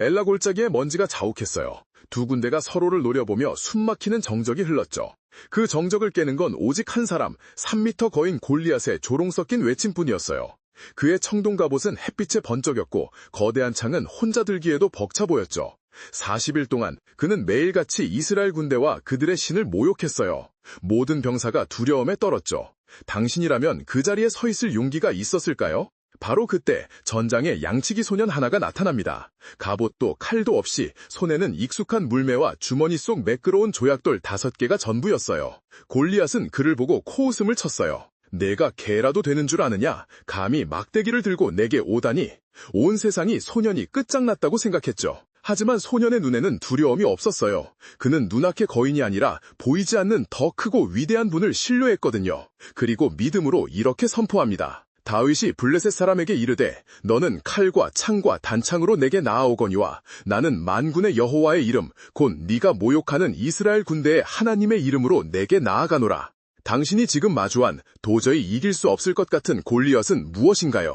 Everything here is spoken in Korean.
엘라 골짜기에 먼지가 자욱했어요. 두 군데가 서로를 노려보며 숨막히는 정적이 흘렀죠. 그 정적을 깨는 건 오직 한 사람, 3미터 거인 골리앗의 조롱 섞인 외침뿐이었어요. 그의 청동 갑옷은 햇빛에 번쩍였고 거대한 창은 혼자 들기에도 벅차 보였죠. 40일 동안 그는 매일같이 이스라엘 군대와 그들의 신을 모욕했어요. 모든 병사가 두려움에 떨었죠. 당신이라면 그 자리에 서 있을 용기가 있었을까요? 바로 그때 전장에 양치기 소년 하나가 나타납니다. 갑옷도 칼도 없이 손에는 익숙한 물매와 주머니 속 매끄러운 조약돌 다섯 개가 전부였어요. 골리앗은 그를 보고 코웃음을 쳤어요. 내가 개라도 되는 줄 아느냐? 감히 막대기를 들고 내게 오다니? 온 세상이 소년이 끝장났다고 생각했죠. 하지만 소년의 눈에는 두려움이 없었어요. 그는 눈앞의 거인이 아니라 보이지 않는 더 크고 위대한 분을 신뢰했거든요. 그리고 믿음으로 이렇게 선포합니다. 다윗이 블레셋 사람에게 이르되 너는 칼과 창과 단창으로 내게 나아오거니와 나는 만군의 여호와의 이름 곧 네가 모욕하는 이스라엘 군대의 하나님의 이름으로 내게 나아가노라. 당신이 지금 마주한 도저히 이길 수 없을 것 같은 골리앗은 무엇인가요?